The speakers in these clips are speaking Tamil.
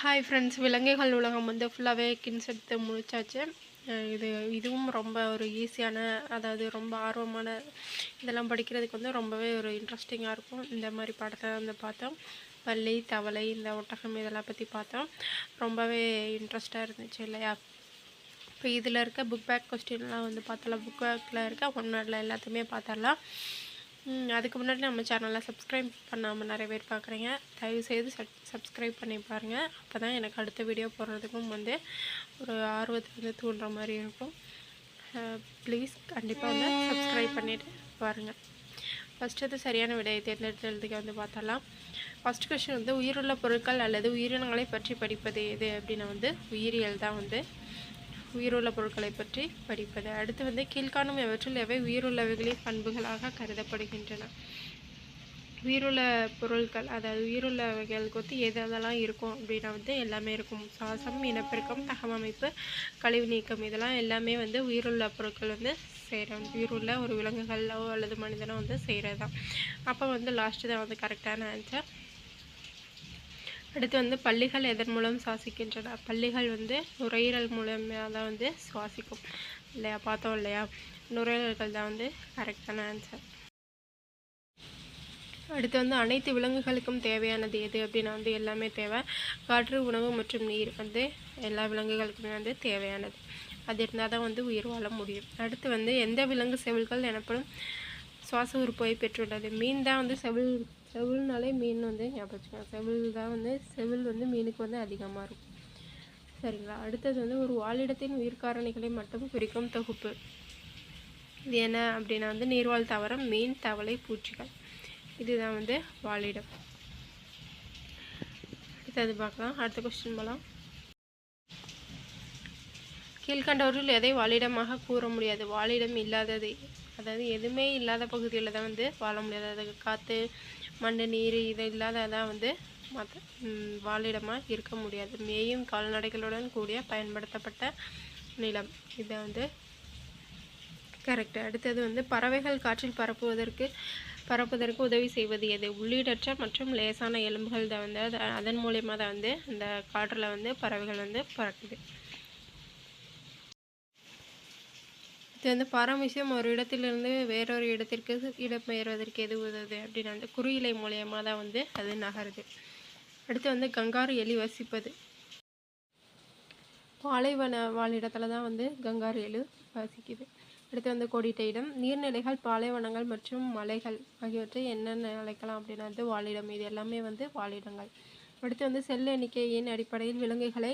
ஹாய் ஃப்ரெண்ட்ஸ் விலங்குகள் உலகம் வந்து ஃபுல்லாகவே கின்ஸ் எடுத்து முடிச்சாச்சு இது இதுவும் ரொம்ப ஒரு ஈஸியான அதாவது ரொம்ப ஆர்வமான இதெல்லாம் படிக்கிறதுக்கு வந்து ரொம்பவே ஒரு இன்ட்ரெஸ்டிங்காக இருக்கும். இந்த மாதிரி படத்தை வந்து பார்த்தோம். பள்ளி தவளை இந்த ஒட்டகம் இதெல்லாம் பற்றி பார்த்தோம். ரொம்பவே இன்ட்ரெஸ்டாக இருந்துச்சு இல்லையா? இப்போ இதில் இருக்க புக் பேக் கொஸ்டின்லாம் வந்து பார்த்தலாம் புக் பேக்கில் இருக்க ஒன் வேர்டில் எல்லாத்தையுமே பார்த்தரலாம் அதுக்கு முன்னாடி நம்ம சேனலை சப்ஸ்கிரைப் பண்ணாமல் நிறைய பேர் பார்க்குறீங்க தயவுசெய்து சப் சப்ஸ்கிரைப் பண்ணி பாருங்கள் அப்போ தான் எனக்கு அடுத்த வீடியோ போடுறதுக்கும் வந்து ஒரு ஆர்வத்தை வந்து தூண்டுற மாதிரி இருக்கும். ப்ளீஸ் கண்டிப்பாக வந்து சப்ஸ்கிரைப் பண்ணிவிட்டு பாருங்கள் ஃபஸ்ட்டு அது சரியான விடையை தேர்ந்தெடுத்ததுக்கு வந்து பார்த்தலாம் ஃபஸ்ட் கொஸ்டின் வந்து உயிருள்ள பொருட்கள் அல்லது உயிரினங்களை பற்றி படிப்பது எது? அப்படின்னா வந்து உயிரியல் தான் வந்து உயிருள்ள பொருட்களை பற்றி படிப்பது. அடுத்து வந்து கீழ்காணும் எவற்றில் எவை உயிருள்ளவைகளின் பண்புகளாக கருதப்படுகின்றன? உயிருள்ள பொருட்கள் அதாவது உயிருள்ளவைகளுக்கு வந்து எது எதெல்லாம் இருக்கும் அப்படின்னா வந்து எல்லாமே இருக்கும். சுவாசம் இனப்பெருக்கம் தகவமைப்பு கழிவு நீக்கம் இதெல்லாம் எல்லாமே வந்து உயிருள்ள பொருட்கள் வந்து செய்கிறோம் உயிருள்ள ஒரு விலங்குகளோ அல்லது மனிதனோ வந்து செய்கிறது தான் அப்போ வந்து லாஸ்ட்டு தான் வந்து கரெக்டான ஆன்சர் அடுத்து வந்து பள்ளிகள் எதன் மூலம் சுவாசிக்கின்றன? பள்ளிகள் வந்து நுரையீரல் மூலமாக தான் வந்து சுவாசிக்கும். இல்லையா? பார்த்தோம் இல்லையா? நுரையீரல்கள் தான் வந்து கரெக்டான ஆன்சர் அடுத்து வந்து அனைத்து விலங்குகளுக்கும் தேவையானது எது அப்படின்னா வந்து எல்லாமே தேவை. காற்று உணவு மற்றும் நீர் வந்து எல்லா விலங்குகளுக்குமே வந்து தேவையானது. அது இருந்தால் தான் வந்து உயிர் வாழ முடியும். அடுத்து வந்து எந்த விலங்கு செவில்கள் எனப்படும் சுவாச உறுப்பை பெற்றுள்ளது? மீன் தான் வந்து செவில் செவில்னாலே மீன் வந்து ஞாபகம் வச்சுக்கலாம் செவில் தான் வந்து செவில் வந்து மீனுக்கு வந்து அதிகமாக இருக்கும். சரிங்களா? அடுத்தது வந்து ஒரு வாழிடத்தின் உயிர்காரணிகளை மட்டும் குறிக்கும் தொகுப்பு. இது என்ன அப்படின்னா வந்து நீர்வாழ் தாவரம் மீன் தவளை பூச்சிகள். இதுதான் வந்து வாழிடம் அடுத்தது பார்க்கலாம். அடுத்த கொஸ்டின் போகலாம் கீழ்கண்டவர்கள் எதை வாழிடமாக கூற முடியாது? வாழிடம் இல்லாதது அதாவது எதுவுமே இல்லாத பகுதியில் தான் வந்து வாழ முடியாது. அது காற்று மண் நீர் இது இல்லாததான் வந்து மற்ற வாழிடமாக இருக்க முடியாது. மேயும் கால்நடைகளுடன் கூடிய பயன்படுத்தப்பட்ட நிலம். இதை வந்து கரெக்ட் அடுத்தது வந்து பறவைகள் காற்றில் பரப்புவதற்கு பரப்புவதற்கு உதவி செய்வது எது? உள்ளீடற்ற மற்றும் லேசான எலும்புகள் தான் வந்து அதன் மூலயமா தான் வந்து இந்த காற்றில் வந்து பறவைகள் வந்து பறக்குது. இது வந்து பாரமிசியம் ஒரு இடத்திலிருந்து வேறொரு இடத்திற்கு இடம்பெயர்வதற்கு எது உதவுது அப்படின்னா வந்து குறியிலை மூலியமாக தான் வந்து அது நகருது. அடுத்து வந்து கங்காரு எலி வசிப்பது. பாலைவன வாழிடத்தில் தான் வந்து கங்காரு எலி வசிக்குது. அடுத்து வந்து கொடிட்ட இடம் நீர்நிலைகள் பாலைவனங்கள் மற்றும் மலைகள் ஆகியவற்றை என்னென்ன அழைக்கலாம் அப்படின்னா வந்து வாழிடம் இது எல்லாமே வந்து வாழிடங்கள் அடுத்து வந்து செல் எண்ணிக்கையின் அடிப்படையில் விலங்குகளை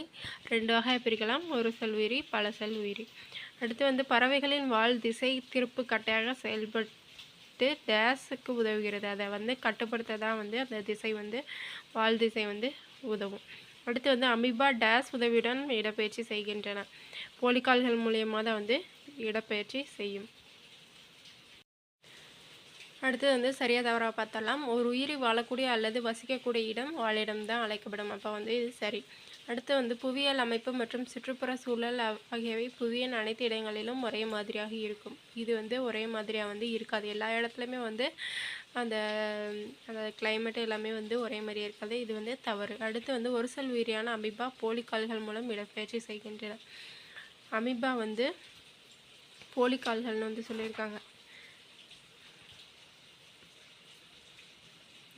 ரெண்டு வகையாக பிரிக்கலாம். ஒரு செல் உயிரி பல செல் உயிரி. அடுத்து வந்து பறவைகளின் வாழ் திசை திருப்பு கட்டையாக செயல்பட்டு டேஸுக்கு உதவுகிறது. அதை வந்து கட்டுப்படுத்த தான் வந்து அந்த திசை வந்து வால் திசை வந்து உதவும். அடுத்து வந்து அமீபா டேஸ் உதவியுடன் இடப்பெயர்ச்சி செய்கின்றன. போலிக்கால்கள் மூலியமாக தான் வந்து இடப்பெயர்ச்சி செய்யும். அடுத்தது வந்து சரியாக தவறாக பார்த்தலாம் ஒரு உயிரி வாழக்கூடிய அல்லது வசிக்கக்கூடிய இடம் வாழிடம் தான் அழைக்கப்படும். அப்போ வந்து இது சரி. அடுத்து வந்து புவியியல் அமைப்பு மற்றும் சுற்றுப்புற சூழல் ஆகியவை புவியின் அனைத்து இடங்களிலும் ஒரே மாதிரியாக இருக்கும். இது வந்து ஒரே மாதிரியாக வந்து இருக்காது. எல்லா இடத்துலையுமே வந்து அந்த அந்த கிளைமேட் எல்லாமே வந்து ஒரே மாதிரியே இருக்காது. இது வந்து தவறு. அடுத்து வந்து ஒரு செல் உயிரியான அமீபா போலிக்கால்கள் மூலம் இடப்பெயர்ச்சி செய்கின்றன. அமீபா வந்து போலிக்கால்கள்னு வந்து சொல்லியிருக்காங்க.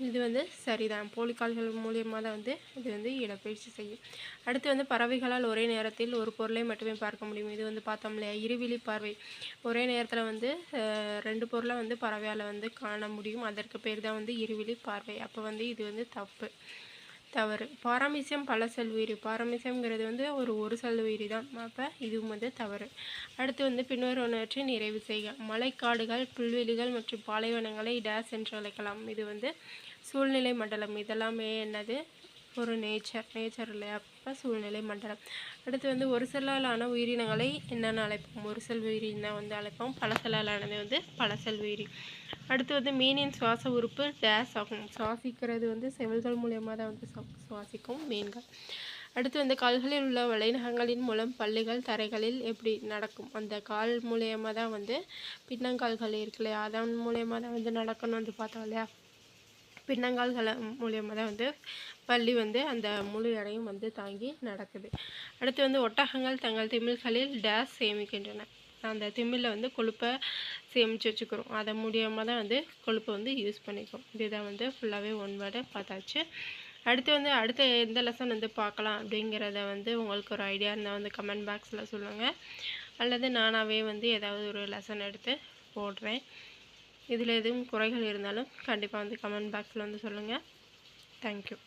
இது வந்து சரிதான். போலிக்கால்கள் மூலியமாக தான் வந்து இது வந்து இடப்பயிற்சி செய்யும். அடுத்து வந்து பறவைகளால் ஒரே நேரத்தில் ஒரு பொருளை மட்டுமே பார்க்க முடியும். இது வந்து பார்த்தோம் இல்லையா? இருவிழி பார்வை. ஒரே நேரத்தில் வந்து ரெண்டு பொருளை வந்து பறவையால் வந்து காண முடியும். அதற்கு பேர் தான் வந்து இருவிழி பார்வை. அப்போ வந்து இது வந்து தப்பு. தவறு. பாரமிசியம் பல செல் உயிரி பாரமிசியம்ங்கிறது வந்து ஒரு ஒரு செல் உயிரி தான் அப்போ இதுவும் வந்து தவறு. அடுத்து வந்து பின்வருவனவற்றை நிறைவு செய்க. மலைக்காடுகள் புல்வெளிகள் மற்றும் பாலைவனங்களை டேஸ் என்று அழைக்கலாம். இது வந்து சூழ்நிலை மண்டலம். இதெல்லாமே என்னது? ஒரு நேச்சர் நேச்சர் இல்லையா? அப்போ சூழ்நிலை மண்டலம். அடுத்து வந்து ஒரு செல்லாலான உயிரினங்களை என்னென்ன அழைப்போம்? ஒரு செல் உயிரின் வந்து அழைப்போம். பல வந்து பழசல் உயிரி. அடுத்து வந்து மீனின் சுவாச உறுப்பு டேஸ் ஆகும். சுவாசிக்கிறது வந்து செவில்கள் மூலியமாக தான் வந்து சுவா- சுவாசிக்கும் மீன்கள். அடுத்து வந்து கால்களில் உள்ள வலைநகங்களின் மூலம் பள்ளிகள் தரைகளில் எப்படி நடக்கும்? அந்த கால் மூலியமாக தான் வந்து பின்னங்கால்கள் இருக்கு இல்லையா? அதன் மூலியமாக தான் வந்து நடக்கணும் வந்து பார்த்தோம் இல்லையா? பின்னங்கால்களை மூலியமாக தான் வந்து பள்ளி வந்து அந்த முழு எடையும் வந்து தாங்கி நடக்குது. அடுத்து வந்து ஒட்டகங்கள் தங்கள் திமில்களில் டேஸ் சேமிக்கின்றன. அந்த திமிழில் வந்து கொழுப்பை சேமித்து வச்சுக்கிறோம். அதை மூலியமாக தான் வந்து கொழுப்பை வந்து யூஸ் பண்ணிக்கும் இதுதான் வந்து ஃபுல்லாகவே ஒன் வேர்டை பார்த்தாச்சு. அடுத்து வந்து அடுத்த எந்த லெசன் வந்து பார்க்கலாம் அப்படிங்கிறத வந்து உங்களுக்கு ஒரு ஐடியா இருந்தால் வந்து கமெண்ட் பாக்ஸில் சொல்லுங்கள் அல்லது நானாகவே வந்து ஏதாவது ஒரு லெசன் எடுத்து போடுறேன். இதில் எதுவும் குறைகள் இருந்தாலும் கண்டிப்பாக வந்து கமெண்ட் பாக்ஸில் வந்து சொல்லுங்கள் தேங்க்யூ